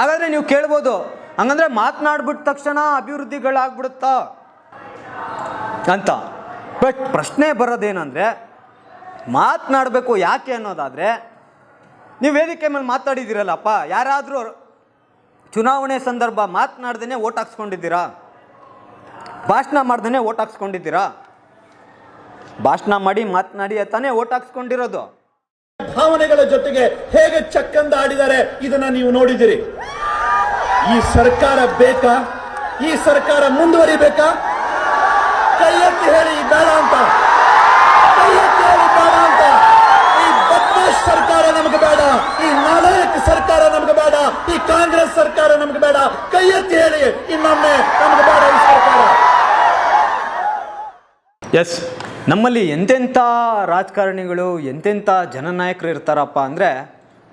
ಹಾಗಾದರೆ ನೀವು ಕೇಳ್ಬೋದು. ಹಂಗಂದ್ರೆ ಮಾತನಾಡ್ಬಿಟ್ಟ ತಕ್ಷಣ ಅಭಿವೃದ್ಧಿಗಳಾಗ್ಬಿಡುತ್ತಾ? ಅಂತ. ಬಟ್ ಪ್ರಶ್ನೆ ಬರೋದೇನಂದರೆ, ಮಾತನಾಡಬೇಕು ಯಾಕೆ ಅನ್ನೋದಾದರೆ, ನೀವು ವೇದಿಕೆ ಮೇಲೆ ಮಾತಾಡಿದ್ದೀರಲ್ಲಪ್ಪ, ಯಾರಾದರೂ ಚುನಾವಣೆ ಸಂದರ್ಭ ಮಾತನಾಡ್ದೇ ಓಟ್ ಹಾಕ್ಸ್ಕೊಂಡಿದ್ದೀರಾ? ಭಾಷಣ ಮಾಡ್ದೇ ಓಟ್ ಹಾಕ್ಸ್ಕೊಂಡಿದ್ದೀರಾ? ಭಾಷಣ ಮಾಡಿ ಮಾತನಾಡಿ ತಾನೇ ಓಟ್ ಹಾಕ್ಸ್ಕೊಂಡಿರೋದು. ಭಾವನೆಗಳ ಜೊತೆಗೆ ಹೇಗೆ ಚಕ್ಕಂದ ಆಡಿದ್ದಾರೆ ಇದನ್ನ ನೀವು ನೋಡಿದಿರಿ ಈ ಸರ್ಕಾರ ಬೇಕಾ? ಈ ಸರ್ಕಾರ ಮುಂದುವರಿಬೇಕಾ? ಕೈ ಎತ್ತಿ ಹೇಳಿ ಬೇಡ ಅಂತ. ಕೈ ಎತ್ತಿ ಹೇಳಿ ಬೇಡ ಅಂತ. ಈ ಬದ್ಮಾಶ್ ಸರ್ಕಾರ ನಮಗೆ ಬೇಡ. ಈ ನಾಲಾಯಕ್ ಸರ್ಕಾರ ನಮಗೆ ಬೇಡ. ಈ ಕಾಂಗ್ರೆಸ್ ಸರ್ಕಾರ ನಮಗೆ ಬೇಡ. ಕೈ ಎತ್ತಿ ಹೇಳಿ. ಇನ್ನೊಮ್ಮೆ ನಮಗೆ ಬೇಡ ಈ ಸರ್ಕಾರ. ಎಸ್ ನಮ್ಮಲ್ಲಿ ಎಂತೆಂಥ ರಾಜಕಾರಣಿಗಳು ಎಂತೆಂಥ ಜನನಾಯಕರು ಇರ್ತಾರಪ್ಪ ಅಂದರೆ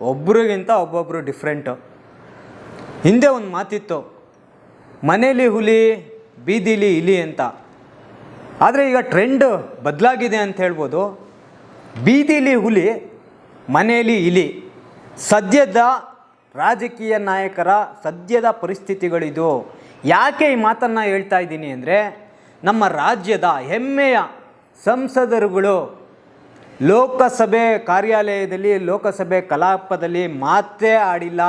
ಒಬ್ರಿಗಿಂತ ಒಬ್ಬೊಬ್ಬರು ಡಿಫ್ರೆಂಟು ಹಿಂದೆ ಒಂದು ಮಾತಿತ್ತು, ಮನೇಲಿ ಹುಲಿ, ಬೀದಿಲಿ ಇಲಿ ಅಂತ. ಆದರೆ ಈಗ ಟ್ರೆಂಡ್ ಬದಲಾಗಿದೆ ಅಂತ ಹೇಳ್ಬೋದು. ಬೀದಿಲಿ ಹುಲಿ, ಮನೇಲಿ ಇಲಿ. ಸದ್ಯದ ರಾಜಕೀಯ ನಾಯಕರ ಸದ್ಯದ ಪರಿಸ್ಥಿತಿಗಳಿದು ಯಾಕೆ ಈ ಮಾತನ್ನು ಹೇಳ್ತಾ ಇದ್ದೀನಿ ಅಂದರೆ, ನಮ್ಮ ರಾಜ್ಯದ ಹೆಮ್ಮೆಯ ಸಂಸದರುಗಳು ಲೋಕಸಭೆ ಕಾರ್ಯಾಲಯದಲ್ಲಿ, ಲೋಕಸಭೆ ಕಲಾಪದಲ್ಲಿ ಮಾತೇ ಆಡಿಲ್ಲ.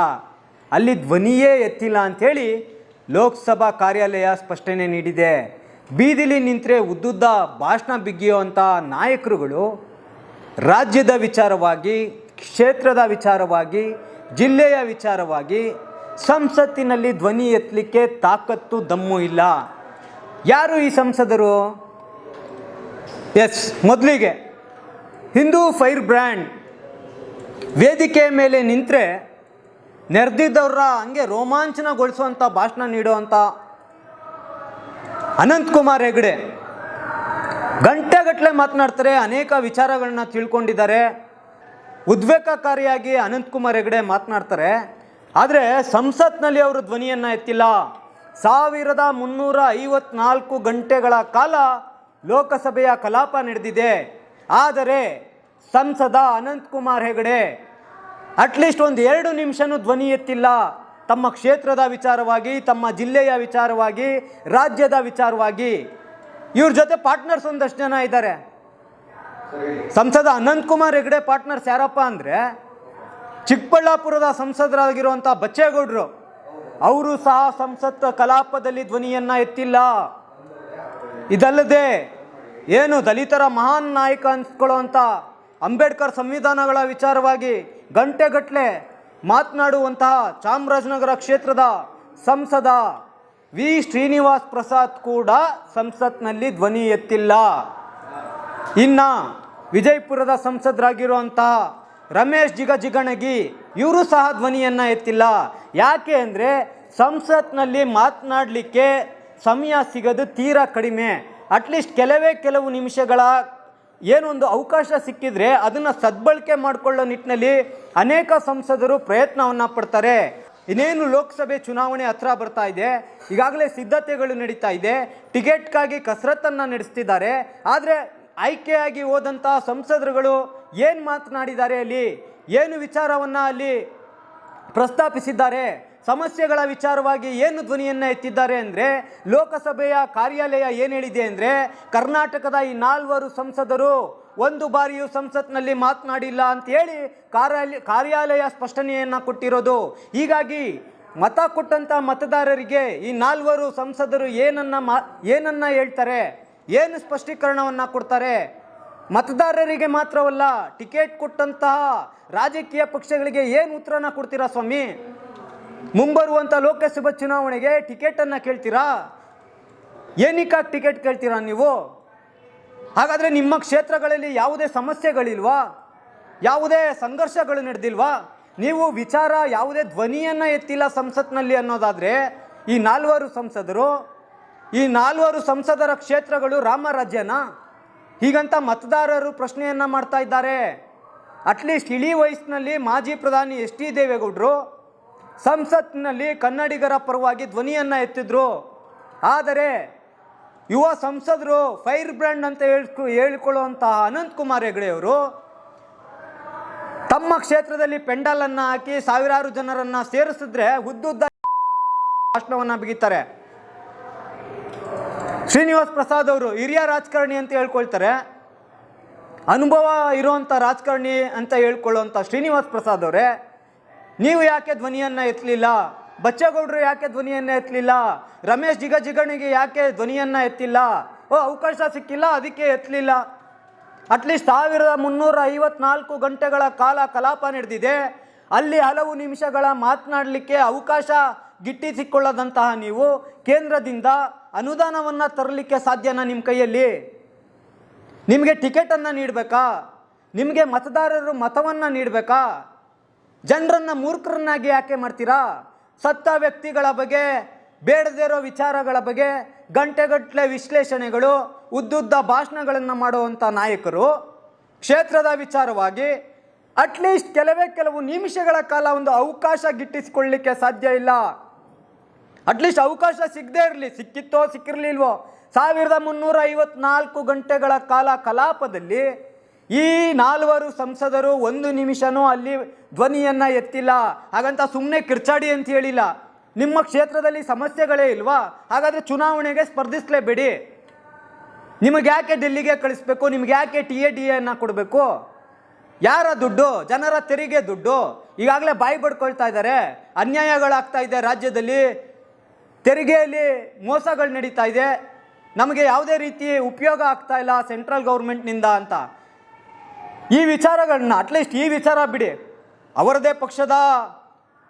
ಅಲ್ಲಿ ಧ್ವನಿಯೇ ಎತ್ತಿಲ್ಲ ಅಂಥೇಳಿ ಲೋಕಸಭಾ ಕಾರ್ಯಾಲಯ ಸ್ಪಷ್ಟನೆ ನೀಡಿದೆ. ಬೀದಿಲಿ ನಿಂತರೆ ಉದ್ದುದ್ದ ಭಾಷಣ ಬಿಗಿಯುವಂಥ ನಾಯಕರುಗಳು ರಾಜ್ಯದ ವಿಚಾರವಾಗಿ, ಕ್ಷೇತ್ರದ ವಿಚಾರವಾಗಿ, ಜಿಲ್ಲೆಯ ವಿಚಾರವಾಗಿ ಸಂಸತ್ತಿನಲ್ಲಿ ಧ್ವನಿ ಎತ್ತಲಿಕ್ಕೆ ತಾಕತ್ತು ದಮ್ಮು ಇಲ್ಲ. ಯಾರು ಈ ಸಂಸದರು? ಎಸ್, ಮೊದಲಿಗೆ ಹಿಂದೂ ಫೈರ್ ಬ್ರ್ಯಾಂಡ್ ವೇದಿಕೆ ಮೇಲೆ ನಿಂತರೆ ನೆರೆದಿದ್ದವ್ರ ಹಂಗೆ ರೋಮಾಂಚನಗೊಳಿಸುವಂಥ ಭಾಷಣ ನೀಡುವಂಥ ಅನಂತಕುಮಾರ್ ಹೆಗಡೆ. ಗಂಟೆಗಟ್ಟಲೆ ಮಾತನಾಡ್ತಾರೆ, ಅನೇಕ ವಿಚಾರಗಳನ್ನ ತಿಳ್ಕೊಂಡಿದ್ದಾರೆ. ಉದ್ವೇಗಕಾರಿಯಾಗಿ ಅನಂತಕುಮಾರ್ ಹೆಗಡೆ ಮಾತನಾಡ್ತಾರೆ. ಆದರೆ ಸಂಸತ್ನಲ್ಲಿ ಅವರು ಧ್ವನಿಯನ್ನು ಎತ್ತಿಲ್ಲ. ಸಾವಿರದ ಮುನ್ನೂರ ಐವತ್ನಾಲ್ಕು ಗಂಟೆಗಳ ಕಾಲ ಲೋಕಸಭೆಯ ಕಲಾಪ ನಡೆದಿದೆ. ಆದರೆ ಸಂಸದ ಅನಂತಕುಮಾರ್ ಹೆಗಡೆ ಅಟ್ಲೀಸ್ಟ್ ಒಂದು ಎರಡು ನಿಮಿಷನೂ ಧ್ವನಿ ಎತ್ತಿಲ್ಲ. ತಮ್ಮ ಕ್ಷೇತ್ರದ ವಿಚಾರವಾಗಿ, ತಮ್ಮ ಜಿಲ್ಲೆಯ ವಿಚಾರವಾಗಿ, ರಾಜ್ಯದ ವಿಚಾರವಾಗಿ. ಇವ್ರ ಜೊತೆ ಪಾರ್ಟ್ನರ್ಸ್ ಒಂದಷ್ಟು ಜನ ಇದ್ದಾರೆ ಸಂಸದ ಅನಂತಕುಮಾರ್ ಹೆಗ್ಡೆ ಪಾರ್ಟ್ನರ್ಸ್ ಯಾರಪ್ಪ ಅಂದರೆ, ಚಿಕ್ಕಬಳ್ಳಾಪುರದ ಸಂಸದರಾಗಿರುವಂಥ ಬಚ್ಚೇಗೌಡರು. ಅವರು ಸಹ ಸಂಸತ್ ಕಲಾಪದಲ್ಲಿ ಧ್ವನಿಯನ್ನ ಎತ್ತಿಲ್ಲ. ಇದಲ್ಲದೆ ಏನು ದಲಿತರ ಮಹಾನ್ ನಾಯಕ ಅನ್ಸ್ಕೊಳ್ಳೋ ಅಂಬೇಡ್ಕರ್ ಸಂವಿಧಾನಗಳ ವಿಚಾರವಾಗಿ ಗಂಟೆಗಟ್ಟಲೆ ಮಾತನಾಡುವಂತಹ ಚಾಮರಾಜನಗರ ಕ್ಷೇತ್ರದ ಸಂಸದ ವಿ. ಶ್ರೀನಿವಾಸ್ ಪ್ರಸಾದ್ ಕೂಡ ಸಂಸತ್ನಲ್ಲಿ ಧ್ವನಿ ಎತ್ತಿಲ್ಲ. ಇನ್ನ ವಿಜಯಪುರದ ಸಂಸದರಾಗಿರುವಂತಹ ರಮೇಶ್ ಜಿಗಜಿಗಣಗಿ ಇವರು ಸಹ ಧ್ವನಿಯನ್ನು ಎತ್ತಿಲ್ಲ. ಯಾಕೆ ಅಂದರೆ ಸಂಸತ್ನಲ್ಲಿ ಮಾತನಾಡಲಿಕ್ಕೆ ಸಮಯ ಸಿಗೋದು ತೀರಾ ಕಡಿಮೆ. ಅಟ್ಲೀಸ್ಟ್ ಕೆಲವೇ ಕೆಲವು ನಿಮಿಷಗಳ ಏನೊಂದು ಅವಕಾಶ ಸಿಕ್ಕಿದ್ರೆ ಅದನ್ನು ಸದ್ಬಳಕೆ ಮಾಡಿಕೊಳ್ಳೋ ನಿಟ್ಟಿನಲ್ಲಿ ಅನೇಕ ಸಂಸದರು ಪ್ರಯತ್ನವನ್ನು ಪಡ್ತಾರೆ. ಇನ್ನೇನು ಲೋಕಸಭೆ ಚುನಾವಣೆ ಹತ್ರ ಬರ್ತಾ ಇದೆ, ಈಗಾಗಲೇ ಸಿದ್ಧತೆಗಳು ನಡೀತಾ ಇದೆ, ಟಿಕೆಟ್ಗಾಗಿ ಕಸರತ್ತನ್ನು ನಡೆಸ್ತಿದ್ದಾರೆ. ಆದರೆ ಆಯ್ಕೆಯಾಗಿ ಹೋದಂಥ ಸಂಸದರುಗಳು ಏನು ಮಾತನಾಡಿದ್ದಾರೆ ಅಲ್ಲಿ? ಏನು ವಿಚಾರವನ್ನು ಅಲ್ಲಿ ಪ್ರಸ್ತಾಪಿಸಿದ್ದಾರೆ? ಸಮಸ್ಯೆಗಳ ವಿಚಾರವಾಗಿ ಏನು ಧ್ವನಿಯನ್ನು ಎತ್ತಿದ್ದಾರೆ ಅಂದರೆ ಲೋಕಸಭೆಯ ಕಾರ್ಯಾಲಯ ಏನು ಹೇಳಿದೆ ಅಂದರೆ ಕರ್ನಾಟಕದ ಈ ನಾಲ್ವರು ಸಂಸದರು ಒಂದು ಬಾರಿಯೂ ಸಂಸತ್ನಲ್ಲಿ ಮಾತನಾಡಿಲ್ಲ ಅಂತ ಹೇಳಿ ಕಾರ್ಯಾಲಯ ಕಾರ್ಯಾಲಯ ಸ್ಪಷ್ಟನೆಯನ್ನು ಕೊಟ್ಟಿರೋದು. ಹೀಗಾಗಿ ಮತ ಕೊಟ್ಟಂಥ ಮತದಾರರಿಗೆ ಈ ನಾಲ್ವರು ಸಂಸದರು ಏನನ್ನ ಮಾ, ಏನನ್ನ ಹೇಳ್ತಾರೆ? ಏನು ಸ್ಪಷ್ಟೀಕರಣವನ್ನು ಕೊಡ್ತಾರೆ? ಮತದಾರರಿಗೆ ಮಾತ್ರವಲ್ಲ, ಟಿಕೆಟ್ ಕೊಟ್ಟಂತಹ ರಾಜಕೀಯ ಪಕ್ಷಗಳಿಗೆ ಏನು ಉತ್ತರನ ಕೊಡ್ತೀರಾ ಸ್ವಾಮಿ? ಮುಂಬರುವಂಥ ಲೋಕಸಭಾ ಚುನಾವಣೆಗೆ ಟಿಕೆಟನ್ನು ಕೇಳ್ತೀರಾ? ಏನಕ್ಕಾಗಿ ಟಿಕೆಟ್ ಕೇಳ್ತೀರಾ ನೀವು? ಹಾಗಾದರೆ ನಿಮ್ಮ ಕ್ಷೇತ್ರಗಳಲ್ಲಿ ಯಾವುದೇ ಸಮಸ್ಯೆಗಳಿಲ್ವಾ? ಯಾವುದೇ ಸಂಘರ್ಷಗಳು ನಡೆದಿಲ್ವಾ? ನೀವು ವಿಚಾರ ಯಾವುದೇ ಧ್ವನಿಯನ್ನು ಎತ್ತಿಲ್ಲ ಸಂಸತ್ನಲ್ಲಿ ಅನ್ನೋದಾದರೆ, ಈ ನಾಲ್ವರು ಸಂಸದರು, ಈ ನಾಲ್ವರು ಸಂಸದರ ಕ್ಷೇತ್ರಗಳು ರಾಮರಾಜ್ಯನ ಹೀಗಂತ ಮತದಾರರು ಪ್ರಶ್ನೆಯನ್ನು ಮಾಡ್ತಾ ಇದ್ದಾರೆ. ಅಟ್ಲೀಸ್ಟ್ ಇಳಿ ವಯಸ್ಸಿನಲ್ಲಿ ಮಾಜಿ ಪ್ರಧಾನಿ ಎಸ್ ಟಿ ದೇವೇಗೌಡರು ಸಂಸತ್ನಲ್ಲಿ ಕನ್ನಡಿಗರ ಪರವಾಗಿ ಧ್ವನಿಯನ್ನು ಎತ್ತಿದ್ರು. ಆದರೆ ಯುವ ಸಂಸದರು ಫೈರ್ ಬ್ರ್ಯಾಂಡ್ ಅಂತ ಹೇಳ್ಕೊ, ಹೇಳಿಕೊಳ್ಳುವಂತಹ ಅನಂತ್ ಕುಮಾರ್ ಹೆಗಡೆ ಅವರು ತಮ್ಮ ಕ್ಷೇತ್ರದಲ್ಲಿ ಪೆಂಡಲ್ ಅನ್ನ ಹಾಕಿ ಸಾವಿರಾರು ಜನರನ್ನು ಸೇರಿಸಿದ್ರೆ ಉದ್ದುದ್ದ ಭಾಷಣವನ್ನ ಬಿಗಿತಾರೆ. ಶ್ರೀನಿವಾಸ್ ಪ್ರಸಾದ್ ಅವರು ಹಿರಿಯ ರಾಜಕಾರಣಿ ಅಂತ ಹೇಳ್ಕೊಳ್ತಾರೆ. ಅನುಭವ ಇರುವಂಥ ರಾಜಕಾರಣಿ ಅಂತ ಹೇಳ್ಕೊಳ್ಳುವಂಥ ಶ್ರೀನಿವಾಸ್ ಪ್ರಸಾದ್ ಅವರೇ ನೀವು ಯಾಕೆ ಧ್ವನಿಯನ್ನು ಎತ್ತಲಿಲ್ಲ? ಬಚ್ಚೇಗೌಡರು ಯಾಕೆ ಧ್ವನಿಯನ್ನು ಎತ್ತಲಿಲ್ಲ? ರಮೇಶ್ ಜಿಗ ಜಿಗಣಿಗೆ ಯಾಕೆ ಧ್ವನಿಯನ್ನು ಎತ್ತಿಲ್ಲ? ಓ, ಅವಕಾಶ ಸಿಕ್ಕಿಲ್ಲ, ಅದಕ್ಕೆ ಎತ್ತಲಿಲ್ಲ. ಅಟ್ಲೀಸ್ಟ್ ಸಾವಿರದ ಮುನ್ನೂರ ಐವತ್ನಾಲ್ಕು ಗಂಟೆಗಳ ಕಾಲ ಕಲಾಪ ನಡೆದಿದೆ. ಅಲ್ಲಿ ಹಲವು ನಿಮಿಷಗಳ ಮಾತನಾಡಲಿಕ್ಕೆ ಅವಕಾಶ ಗಿಟ್ಟಿಸಿಕೊಳ್ಳದಂತಹ ನೀವು ಕೇಂದ್ರದಿಂದ ಅನುದಾನವನ್ನು ತರಲಿಕ್ಕೆ ಸಾಧ್ಯನಾ ನಿಮ್ಮ ಕೈಯಲ್ಲಿ? ನಿಮಗೆ ಟಿಕೆಟನ್ನು ನೀಡಬೇಕಾ? ನಿಮಗೆ ಮತದಾರರು ಮತವನ್ನು ನೀಡಬೇಕಾ? ಜನರನ್ನ ಮೂರ್ಖರನ್ನಾಗಿ ಯಾಕೆ ಮಾಡ್ತೀರಾ? ಸತ್ತ ವ್ಯಕ್ತಿಗಳ ಬಗ್ಗೆ ಬೇಡದೇ ಇರೋ ವಿಚಾರಗಳ ಬಗ್ಗೆ ಗಂಟೆಗಟ್ಟಲೆ ವಿಶ್ಲೇಷಣೆಗಳು, ಉದ್ದುದ್ದ ಭಾಷಣಗಳನ್ನು ಮಾಡುವಂಥ ನಾಯಕರು, ಕ್ಷೇತ್ರದ ವಿಚಾರವಾಗಿ ಅಟ್ಲೀಸ್ಟ್ ಕೆಲವೇ ಕೆಲವು ನಿಮಿಷಗಳ ಕಾಲ ಒಂದು ಅವಕಾಶ ಗಿಟ್ಟಿಸಿಕೊಳ್ಳಲಿಕ್ಕೆ ಸಾಧ್ಯ ಇಲ್ಲ. ಅಟ್ಲೀಸ್ಟ್ ಅವಕಾಶ ಸಿಗದೇ ಇರಲಿ, ಸಿಕ್ಕಿತ್ತೋ, ಸಿಕ್ಕಿರಲಿಲ್ವೋ. ಸಾವಿರದ ಮುನ್ನೂರ ಐವತ್ನಾಲ್ಕು ಗಂಟೆಗಳ ಕಾಲ ಕಲಾಪದಲ್ಲಿ ಈ ನಾಲ್ವರು ಸಂಸದರು ಒಂದು ನಿಮಿಷನೂ ಅಲ್ಲಿ ಧ್ವನಿಯನ್ನ ಎತ್ತಿಲ್ಲ. ಹಾಗಂತ ಸುಮ್ಮನೆ ಕಿರ್ಚಾಡಿ ಅಂತ ಹೇಳಿಲ್ಲ. ನಿಮ್ಮ ಕ್ಷೇತ್ರದಲ್ಲಿ ಸಮಸ್ಯೆಗಳೇ ಇಲ್ವಾ? ಹಾಗಾದ್ರೆ ಚುನಾವಣೆಗೆ ಸ್ಪರ್ಧಿಸಲೇಬೇಡಿ. ನಿಮಗೆ ಯಾಕೆ ಡೆಲ್ಲಿಗೆ ಕಳಿಸ್ಬೇಕು? ನಿಮ್ಗೆ ಯಾಕೆ ಟಿ ಎ ಡಿ ಎನ್ನ ಕೊಡಬೇಕು? ಯಾರ ದುಡ್ಡು? ಜನರ ತೆರಿಗೆ ದುಡ್ಡು? ಈಗಾಗಲೇ ಬಾಯಿ ಬಡ್ಕೊಳ್ತಾ ಇದ್ದಾರೆ. ಅನ್ಯಾಯಗಳಾಗ್ತಾ ಇದೆ ರಾಜ್ಯದಲ್ಲಿ. ತೆರಿಗೆಯಲ್ಲಿ ಮೋಸಗಳು ನಡೀತಾ ಇದೆ. ನಮಗೆ ಯಾವುದೇ ರೀತಿ ಉಪಯೋಗ ಆಗ್ತಾ ಇಲ್ಲ ಸೆಂಟ್ರಲ್ ಗೌರ್ಮೆಂಟ್ನಿಂದ ಅಂತ. ಈ ವಿಚಾರಗಳನ್ನ ಅಟ್ಲೀಸ್ಟ್ ಈ ವಿಚಾರ ಬಿಡಿ. ಅವರದೇ ಪಕ್ಷದ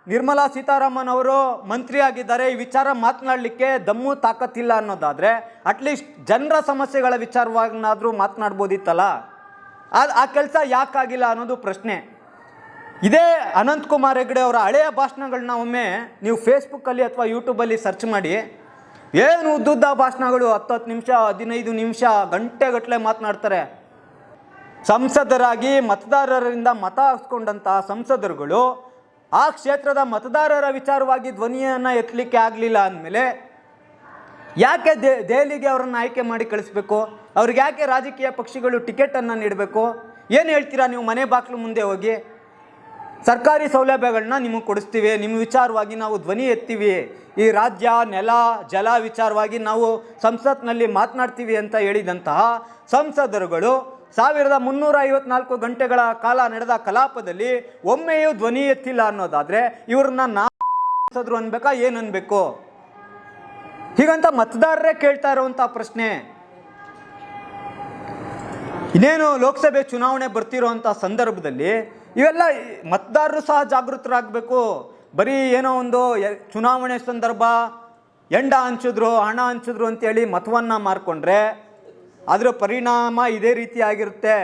ನಿರ್ಮಲಾ ಸೀತಾರಾಮನ್ ಅವರು ಮಂತ್ರಿ ಆಗಿದ್ದಾರೆ ಈ ವಿಚಾರ ಮಾತನಾಡಲಿಕ್ಕೆ ದಮ್ಮು ತಾಕತ್ತಿಲ್ಲ ಅನ್ನೋದಾದರೆ ಅಟ್ಲೀಸ್ಟ್ ಜನರ ಸಮಸ್ಯೆಗಳ ವಿಚಾರವಾಗನಾದರೂ ಮಾತನಾಡ್ಬೋದಿತ್ತಲ್ಲ? ಅದು ಆ ಕೆಲಸ ಯಾಕಾಗಿಲ್ಲ ಅನ್ನೋದು ಪ್ರಶ್ನೆ. ಇದೇ ಅನಂತಕುಮಾರ್ ಹೆಗ್ಡೆ ಅವರ ಹಳೆಯ ಭಾಷಣಗಳನ್ನ ಒಮ್ಮೆ ನೀವು ಫೇಸ್ಬುಕ್ಕಲ್ಲಿ ಅಥವಾ ಯೂಟ್ಯೂಬಲ್ಲಿ ಸರ್ಚ್ ಮಾಡಿ, ಏನು ಉದ್ದುದ್ದ ಭಾಷಣಗಳು ಹತ್ತು ಹತ್ತು ನಿಮಿಷ, ಹದಿನೈದು ನಿಮಿಷ ಗಂಟೆಗಟ್ಟಲೆ ಮಾತನಾಡ್ತಾರೆ. ಸಂಸದರಾಗಿ ಮತದಾರರಿಂದ ಮತ ಹಾಕ್ಸ್ಕೊಂಡಂತಹ ಸಂಸದರುಗಳು ಆ ಕ್ಷೇತ್ರದ ಮತದಾರರ ವಿಚಾರವಾಗಿ ಧ್ವನಿಯನ್ನು ಎತ್ತಲಿಕ್ಕೆ ಆಗಲಿಲ್ಲ ಅಂದಮೇಲೆ ಯಾಕೆ ದೇ, ದೆಹಲಿಗೆ ಅವರನ್ನು ಆಯ್ಕೆ ಮಾಡಿ ಕಳಿಸ್ಬೇಕು? ಅವ್ರಿಗೆ ಯಾಕೆ ರಾಜಕೀಯ ಪಕ್ಷಿಗಳು ಟಿಕೆಟನ್ನು ನೀಡಬೇಕು? ಏನು ಹೇಳ್ತೀರಾ ನೀವು ಮನೆ ಬಾಗಿಲು ಮುಂದೆ ಹೋಗಿ? ಸರ್ಕಾರಿ ಸೌಲಭ್ಯಗಳನ್ನ ನಿಮಗೆ ಕೊಡಿಸ್ತೀವಿ ನಿಮ್ಮ ವಿಚಾರವಾಗಿ ನಾವು ಧ್ವನಿ ಎತ್ತೀವಿ, ಈ ರಾಜ್ಯ, ನೆಲ, ಜಲ ವಿಚಾರವಾಗಿ ನಾವು ಸಂಸತ್ನಲ್ಲಿ ಮಾತನಾಡ್ತೀವಿ ಅಂತ ಹೇಳಿದಂತಹ ಸಂಸದರುಗಳು ಸಾವಿರದ ಮುನ್ನೂರ ಐವತ್ನಾಲ್ಕು ಗಂಟೆಗಳ ಕಾಲ ನಡೆದ ಕಲಾಪದಲ್ಲಿ ಒಮ್ಮೆಯೂ ಧ್ವನಿ ಎತ್ತಿಲ್ಲ ಅನ್ನೋದಾದ್ರೆ ಇವ್ರನ್ನ ನಾಸಿದ್ರು ಅನ್ಬೇಕಾ? ಏನು ಅನ್ಬೇಕು? ಹೀಗಂತ ಮತದಾರರೇ ಕೇಳ್ತಾ ಇರುವಂಥ ಪ್ರಶ್ನೆ. ಇನ್ನೇನು ಲೋಕಸಭೆ ಚುನಾವಣೆ ಬರ್ತಿರೋಂಥ ಸಂದರ್ಭದಲ್ಲಿ ಇವೆಲ್ಲ ಮತದಾರರು ಸಹ ಜಾಗೃತರಾಗಬೇಕು. ಬರೀ ಏನೋ ಒಂದು ಚುನಾವಣೆ ಸಂದರ್ಭ, ಎಂಡ ಹಂಚಿದ್ರು, ಹಣ ಹಂಚಿದ್ರು ಅಂತೇಳಿ ಮತವನ್ನು ಮಾರ್ಕೊಂಡ್ರೆ ಅದರ ಪರಿಣಾಮ ಇದೇ ರೀತಿ ಆಗಿರುತ್ತೆ.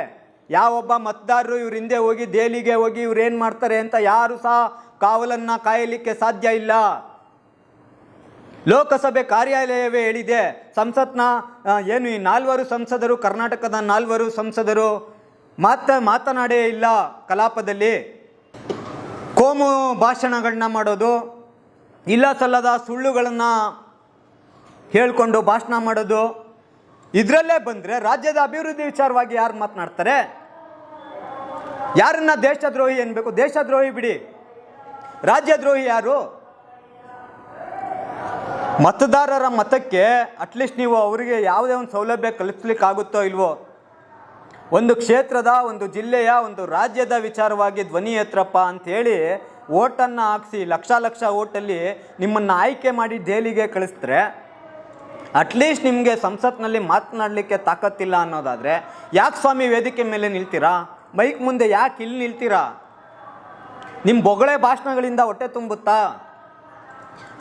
ಯಾವೊಬ್ಬ ಮತದಾರರು ಇವ್ರ ಹಿಂದೆ ಹೋಗಿ ದೇಲಿಗೆ ಹೋಗಿ ಇವ್ರು ಏನು ಮಾಡ್ತಾರೆ ಅಂತ ಯಾರು ಸಹ ಕಾವಲನ್ನು ಕಾಯಲಿಕ್ಕೆ ಸಾಧ್ಯ ಇಲ್ಲ. ಲೋಕಸಭೆ ಕಾರ್ಯಾಲಯವೇ ಹೇಳಿದೆ, ಸಂಸತ್ನ ಏನು ಈ ನಾಲ್ವರು ಸಂಸದರು, ಕರ್ನಾಟಕದ ನಾಲ್ವರು ಸಂಸದರು, ಮಾತ, ಮಾತನಾಡೇ ಇಲ್ಲ ಕಲಾಪದಲ್ಲಿ. ಕೋಮು ಭಾಷಣಗಳನ್ನ ಮಾಡೋದು ಇಲ್ಲ ಸಲ್ಲದ ಸುಳ್ಳುಗಳನ್ನು ಹೇಳಿಕೊಂಡು ಭಾಷಣ ಮಾಡೋದು ಇದರಲ್ಲೇ ಬಂದರೆ ರಾಜ್ಯದ ಅಭಿವೃದ್ಧಿ ವಿಚಾರವಾಗಿ ಯಾರು ಮಾತನಾಡ್ತಾರೆ? ಯಾರನ್ನ ದೇಶದ್ರೋಹಿ ಅನ್ಬೇಕು ದೇಶದ್ರೋಹಿ ಬಿಡಿ. ರಾಜ್ಯದ್ರೋಹಿ ಯಾರು? ಮತದಾರರ ಮತಕ್ಕೆ ಅಟ್ಲೀಸ್ಟ್ ನೀವು ಅವರಿಗೆ ಯಾವುದೇ ಒಂದು ಸೌಲಭ್ಯ ಕಲಿಸ್ಲಿಕ್ಕಾಗುತ್ತೋ ಇಲ್ವೋ? ಒಂದು ಕ್ಷೇತ್ರದ, ಒಂದು ಜಿಲ್ಲೆಯ, ಒಂದು ರಾಜ್ಯದ ವಿಚಾರವಾಗಿ ಧ್ವನಿ ಎತ್ತರಪ್ಪ ಅಂಥೇಳಿ ಓಟನ್ನು ಹಾಕಿಸಿ ಲಕ್ಷ ಲಕ್ಷ ಓಟಲ್ಲಿ ನಿಮ್ಮನ್ನು ಆಯ್ಕೆ ಮಾಡಿ ದೆಹಲಿಗೆ ಕಳಿಸಿದ್ರೆ ಅಟ್ಲೀಸ್ಟ್ ನಿಮಗೆ ಸಂಸತ್ನಲ್ಲಿ ಮಾತನಾಡಲಿಕ್ಕೆ ತಾಕತ್ತಿಲ್ಲ ಅನ್ನೋದಾದರೆ, ಯಾಕೆ ಸ್ವಾಮಿ ವೇದಿಕೆ ಮೇಲೆ ನಿಲ್ತೀರಾ? ಮೈಕ್ ಮುಂದೆ ಯಾಕೆ ಇಲ್ಲಿ ನಿಲ್ತೀರಾ? ನಿಮ್ಮ ಬೊಗಳೆ ಭಾಷಣಗಳಿಂದ ಹೊಟ್ಟೆ ತುಂಬುತ್ತಾ?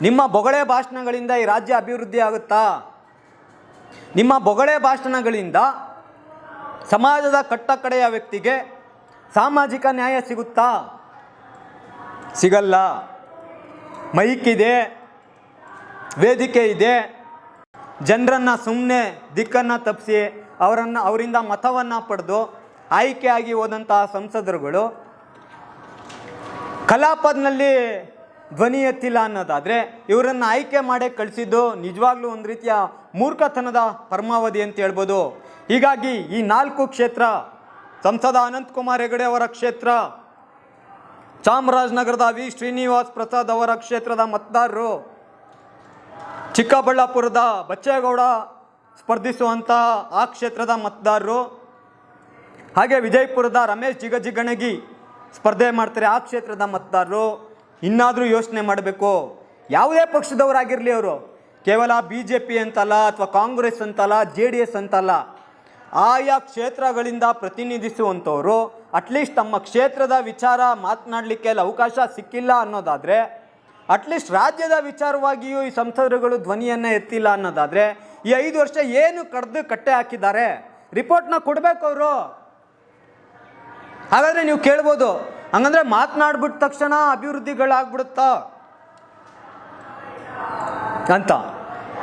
ನಿಮ್ಮ ಬೊಗಳೆ ಭಾಷಣಗಳಿಂದ ಈ ರಾಜ್ಯ ಅಭಿವೃದ್ಧಿ ಆಗುತ್ತಾ? ನಿಮ್ಮ ಬೊಗಳೆ ಭಾಷಣಗಳಿಂದ ಸಮಾಜದ ಕಟ್ಟಕಡೆಯ ವ್ಯಕ್ತಿಗೆ ಸಾಮಾಜಿಕ ನ್ಯಾಯ ಸಿಗುತ್ತಾ? ಸಿಗಲ್ಲ. ಮೈಕ್ ಇದೆ, ವೇದಿಕೆ ಇದೆ. ಜನರನ್ನು ಸುಮ್ಮನೆ ದಿಕ್ಕನ್ನು ತಪ್ಪಿಸಿ ಅವರನ್ನು ಅವರಿಂದ ಮತವನ್ನು ಪಡೆದು ಆಯ್ಕೆಯಾಗಿ ಹೋದಂತಹ ಸಂಸದರುಗಳು ಕಲಾಪದಲ್ಲಿ ಧ್ವನಿ ಎತ್ತಿಲ್ಲ ಅನ್ನೋದಾದರೆ ಇವರನ್ನು ಆಯ್ಕೆ ಮಾಡೇ ಕಳಿಸಿದ್ದು ನಿಜವಾಗ್ಲೂ ಒಂದು ರೀತಿಯ ಮೂರ್ಖತನದ ಪರಮಾವಧಿ ಅಂತ ಹೇಳ್ಬೋದು. ಹೀಗಾಗಿ ಈ ನಾಲ್ಕು ಕ್ಷೇತ್ರ, ಸಂಸದ ಅನಂತಕುಮಾರ್ ಹೆಗಡೆ ಅವರ ಕ್ಷೇತ್ರ, ಚಾಮರಾಜನಗರದ ವಿ ಶ್ರೀನಿವಾಸ್ ಪ್ರಸಾದ್ ಅವರ ಕ್ಷೇತ್ರದ ಮತದಾರರು ಚಿಕ್ಕಬಳ್ಳಾಪುರದ ಬಚ್ಚೇಗೌಡ ಸ್ಪರ್ಧಿಸುವಂಥ ಆ ಕ್ಷೇತ್ರದ ಮತದಾರರು, ಹಾಗೆ ವಿಜಯಪುರದ ರಮೇಶ್ ಜಿಗಜಿಗಣಗಿ ಸ್ಪರ್ಧೆ ಮಾಡ್ತಾರೆ ಆ ಕ್ಷೇತ್ರದ ಮತದಾರರು, ಇನ್ನಾದರೂ ಯೋಚನೆ ಮಾಡಬೇಕು. ಯಾವುದೇ ಪಕ್ಷದವರಾಗಿರಲಿ ಅವರು, ಕೇವಲ ಬಿ ಜೆ ಪಿ ಅಂತಲ್ಲ ಅಥವಾ ಕಾಂಗ್ರೆಸ್ ಅಂತಲ್ಲ, ಜೆ ಡಿ ಎಸ್ ಅಂತಲ್ಲ, ಆಯಾ ಕ್ಷೇತ್ರಗಳಿಂದ ಪ್ರತಿನಿಧಿಸುವಂಥವರು, ಅಟ್ಲೀಸ್ಟ್ ತಮ್ಮ ಕ್ಷೇತ್ರದ ವಿಚಾರ ಮಾತನಾಡಲಿಕ್ಕೆ ಅವಕಾಶ ಸಿಕ್ಕಿಲ್ಲ ಅನ್ನೋದಾದರೆ ಅಟ್ಲೀಸ್ಟ್ ರಾಜ್ಯದ ವಿಚಾರವಾಗಿಯೂ ಈ ಸಂಸದರುಗಳು ಧ್ವನಿಯನ್ನು ಎತ್ತಿಲ್ಲ ಅನ್ನೋದಾದರೆ ಈ ಐದು ವರ್ಷ ಏನು ಕಡ್ದು ಕಟ್ಟೆ ಹಾಕಿದ್ದಾರೆ? ರಿಪೋರ್ಟ್ನ ಕೊಡಬೇಕು ಅವರು. ಹಾಗಾದ್ರೆ ನೀವು ಕೇಳ್ಬೋದು. ಹಂಗಂದ್ರೆ ಮಾತನಾಡ್ಬಿಟ್ಟ ತಕ್ಷಣ ಅಭಿವೃದ್ಧಿಗಳಾಗ್ಬಿಡುತ್ತಾ? ಅಂತ.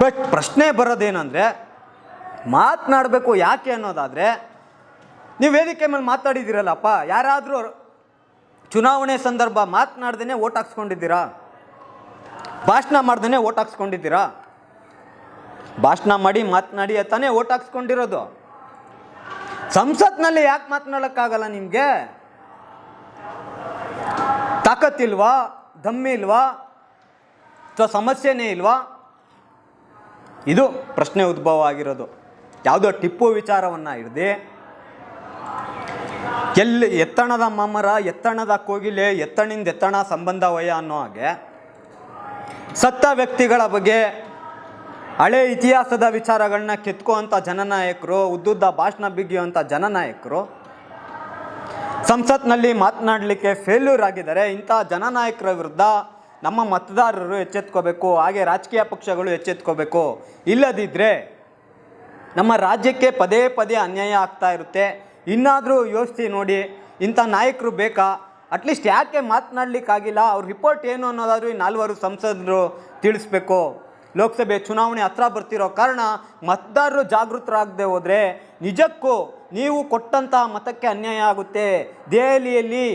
ಬಟ್ ಪ್ರಶ್ನೆ ಬರೋದೇನಂದರೆ ಮಾತನಾಡಬೇಕು ಯಾಕೆ ಅನ್ನೋದಾದರೆ ನೀವು ವೇದಿಕೆ ಮೇಲೆ ಮಾತಾಡಿದ್ದೀರಲ್ಲಪ್ಪ. ಯಾರಾದರೂ ಚುನಾವಣೆ ಸಂದರ್ಭ ಮಾತನಾಡ್ದೇ ಓಟ್ ಹಾಕ್ಸ್ಕೊಂಡಿದ್ದೀರಾ? ಭಾಷಣ ಮಾಡ್ದೇ ಓಟ್ ಹಾಕ್ಸ್ಕೊಂಡಿದ್ದೀರಾ? ಭಾಷಣ ಮಾಡಿ ಮಾತನಾಡಿ ತಾನೇ ಓಟ್ ಹಾಕ್ಸ್ಕೊಂಡಿರೋದು. ಸಂಸತ್ನಲ್ಲಿ ಯಾಕೆ ಮಾತನಾಡೋಕ್ಕಾಗಲ್ಲ ನಿಮಗೆ? ತಾಕತ್ತಿಲ್ವಾ? ದಮ್ಮಿಲ್ವಾ ಅಥವಾ ಸಮಸ್ಯೆನೇ ಇಲ್ವಾ? ಇದು ಪ್ರಶ್ನೆ ಉದ್ಭವ ಆಗಿರೋದು. ಯಾವುದೋ ಟಿಪ್ಪು ವಿಚಾರವನ್ನು ಹಿಡ್ದು. ಎಲ್ಲಿ ಎತ್ತಣದ ಮಾಮರ, ಎತ್ತಣದ ಕೋಗಿಲೆ, ಎತ್ತಣಿಂದ ಎತ್ತಣ ಸಂಬಂಧ ವಯ ಅನ್ನೋ ಹಾಗೆ. ಸತ್ತ ವ್ಯಕ್ತಿಗಳ ಬಗ್ಗೆ ಹಳೆ ಇತಿಹಾಸದ ವಿಚಾರಗಳನ್ನ ಕೆತ್ಕೋವಂಥ ಜನನಾಯಕರು, ಉದ್ದುದ್ದ ಭಾಷಣ ಬಿಗಿಯುವಂಥ ಜನನಾಯಕರು, ಸಂಸತ್ನಲ್ಲಿ ಮಾತನಾಡಲಿಕ್ಕೆ ಫೇಲ್ಯೂರ್ ಆಗಿದ್ದಾರೆ. ಇಂಥ ಜನನಾಯಕರ ವಿರುದ್ಧ ನಮ್ಮ ಮತದಾರರು ಎಚ್ಚೆತ್ಕೋಬೇಕು, ಹಾಗೆ ರಾಜಕೀಯ ಪಕ್ಷಗಳು ಎಚ್ಚೆತ್ಕೋಬೇಕು. ಇಲ್ಲದಿದ್ದರೆ ನಮ್ಮ ರಾಜ್ಯಕ್ಕೆ ಪದೇ ಪದೇ ಅನ್ಯಾಯ ಆಗ್ತಾ ಇರುತ್ತೆ. ಇನ್ನಾದರೂ ಯೋಚಿಸಿ ನೋಡಿ ಇಂಥ ನಾಯಕರು ಬೇಕಾ? ಅಟ್ಲೀಸ್ಟ್ ಯಾಕೆ ಮಾತನಾಡ್ಲಿಕ್ಕಾಗಿಲ್ಲ? ಅವ್ರ ರಿಪೋರ್ಟ್ ಏನು ಅನ್ನೋದಾದ್ರೂ ಈ ನಾಲ್ವರು ಸಂಸದರು ತಿಳಿಸ್ಬೇಕು. ಲೋಕಸಭೆ ಚುನಾವಣೆ ಹತ್ರ ಬರ್ತಿರೋ ಕಾರಣ ಮತದಾರರು ಜಾಗೃತರಾಗದೆ ಹೋದರೆ ನಿಜಕ್ಕೂ ನೀವು ಕೊಟ್ಟಂಥ ಮತಕ್ಕೆ ಅನ್ಯಾಯ ಆಗುತ್ತೆ. ದೆಹಲಿಯಲ್ಲಿ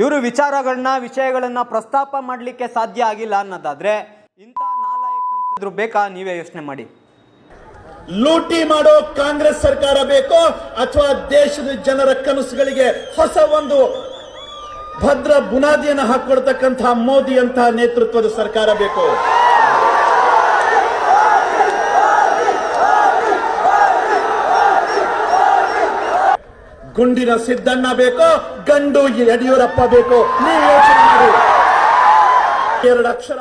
ಇವರು ವಿಚಾರಗಳನ್ನ, ವಿಷಯಗಳನ್ನು ಪ್ರಸ್ತಾಪ ಮಾಡಲಿಕ್ಕೆ ಸಾಧ್ಯ ಆಗಿಲ್ಲ ಅನ್ನೋದಾದರೆ ಇಂಥ ನಾಲ್ಕು ಬೇಕಾ? ನೀವೇ ಯೋಚನೆ ಮಾಡಿ. ಲೂಟಿ ಮಾಡೋ ಕಾಂಗ್ರೆಸ್ ಸರ್ಕಾರ ಬೇಕೋ ಅಥವಾ ದೇಶದ ಜನರ ಕನಸುಗಳಿಗೆ ಹೊಸ ಒಂದು ಭದ್ರ ಬುನಾದಿಯನ್ನು ಹಾಕೊಡ್ತಕ್ಕಂತಹ ಮೋದಿ ಅಂತಹ ನೇತೃತ್ವದ ಸರ್ಕಾರ ಬೇಕು. ಗುಂಡಿನ ಸಿದ್ದಣ್ಣ ಬೇಕೋ, ಗಂಡು ಯಡಿಯೂರಪ್ಪ ಬೇಕೋ. ನೀವು ಎರಡು ಅಕ್ಷರ